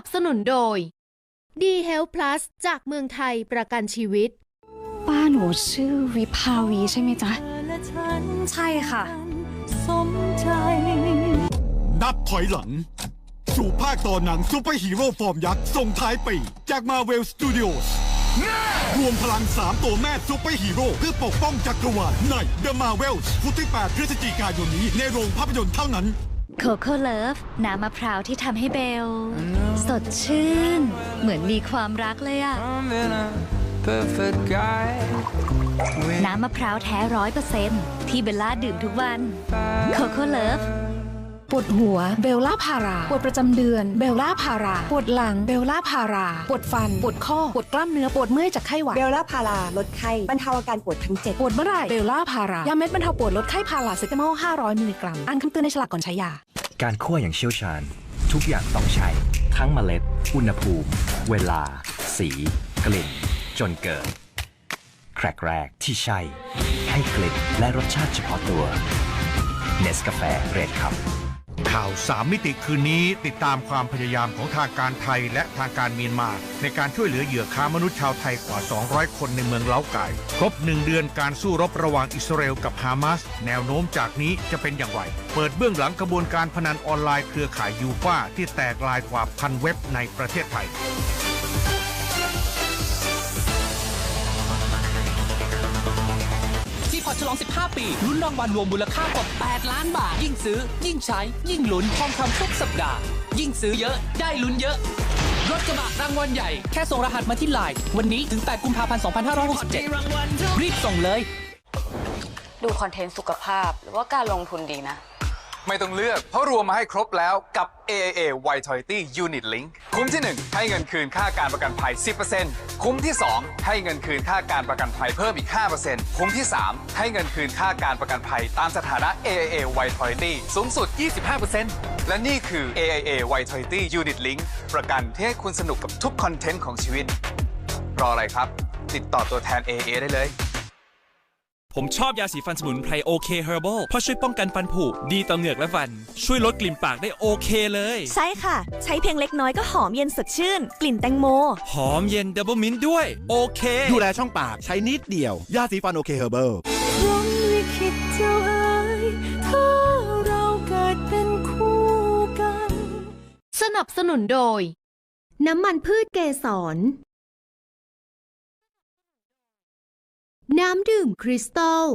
นับสนุนโดย d h e a l t h Plus จากเมืองไทยประกันชีวิต ป้าหนูชื่อวิภาวีใช่ไหมจ๊ะ ใช่ค่ะสมใจนับถอยหลัง สู่ภาคต่อหนังซูเปอร์ฮีโร่ฟอร์มยักษ์ส่งท้ายปีจากมาเวลสตูดิโอสรวมพลัง 3 ตัวแม่ซูเปอร์ฮีโร่เพื่อปกป้องจักรวาลใน The Marvels พุธที่8พฤศจิกายนนี้ในโรงภาพยนตร์เท่านั้น โคโค่เลิฟน้ำมะพร้าวที่ทำให้เบล สดชื่น เหมือนมีความรักเลยอะ I'm in a perfect guy. with น้ำมะพร้าวแท้ร้อยเปอร์เซ็นที่เบลล่าดื่มทุกวัน โคโค่เลิฟ ปวดหัวเบลล่าพารา ปวดประจำเดือนเบลล่าพารา ปวดหลังเบลล่าพารา ปวดฟัน ปวดข้อ ปวดกล้ามเนื้อ ปวดเมื่อยจากไข้หวัด เบลล่าพารา ลดไข้ บรรเทาอาการปวดทั้งเจ็ดปวดเมื่อไหร่เบลล่าพารายาเม็ดบรรเทาปวดลดไข้พาราเซตามอล500 มิลลิกรัม อ่านคำเตือนในฉลากก่อนใช้ยา การคั่วอย่างเชี่ยวชาญ ทุกอย่างต้องใช้ ทั้งเมล็ด อุณหภูมิ เวลา สี กลิ่น จนเกิด แครกแรกที่ใช่ ให้กลิ่นและรสชาติเฉพาะตัวเนสกาแฟเรดคัพ ข่าวสามมิติคืนนี้ติดตามความพยายามของทางการไทยและทางการเมียนมา ในการช่วยเหลือเหยื่อค้ามนุษย์ชาวไทยกว่า 200 คนในเมืองเล้าไก่ครบหนึ่งเดือนการสู้รบระหว่างอิสราเอลกับฮามาส แนวโน้มจากนี้จะเป็นอย่างไร เปิดเบื้องหลังกระบวนการพนันออนไลน์เครือข่ายยูฟ่าที่แตกลายกว่าพันเว็บในประเทศไทย อร์ตฉลอง 15 ปีลุ้นรางวัลรวมมูลค่ากว่า 8 ล้านบาท ยิ่งซื้อ ยิ่งใช้ ยิ่งลุ้นทองคำทุกสัปดาห์ ยิ่งซื้อเยอะ ได้ลุ้นเยอะ รถกระบะรางวัลใหญ่ แค่ส่งรหัสมาที่ไลน์วันนี้ถึง 8 กุมภาพันธ์ 2567 รีบส่งเลย ดูคอนเทนต์สุขภาพหรือว่าการลงทุนดีนะ ไม่ต้องเลือก เพราะรวมมาให้ครบแล้วกับ AIA Vitality Unit Link คุ้มที่ 1 ให้เงินคืนค่าการประกันภัย 10%คุ้มที่ 2 ให้เงินคืนค่าการประกันภัยเพิ่มอีก 5%คุ้มที่ 3 ให้เงินคืนค่าการประกันภัยตามสถานะ AIA Vitality สูงสุด 25%และนี่คือ AIA Vitality Unit Link ประกันที่ให้คุณสนุกกับทุกคอนเทนต์ของชีวิต รออะไรครับ ติดต่อตัวแทน AIA ได้เลย ผมชอบยาสีฟันสมุนไพรโอเคเฮอร์บเพราะช่วยป้องกันฟันผุดีต่อเหงือกและฟัน ช่วยลดกลิ่นปากได้โอเคเลย ใช่ค่ะ ใช้เพียงเล็กน้อยก็หอมเย็นสดชื่น กลิ่นแตงโม หอมเย็นดับเบิลมินด้วย โอเค ดูแลช่องปากใช้นิดเดียว ยาสีฟันโอเคเฮอร์เบิลพรหมลิขิตเจ้าเอ๋ยถ้าเราเกิดเป็นคู่กันสนับสนุนโดย น้ำมันพืชเกสร น้ำดื่มคริสตัล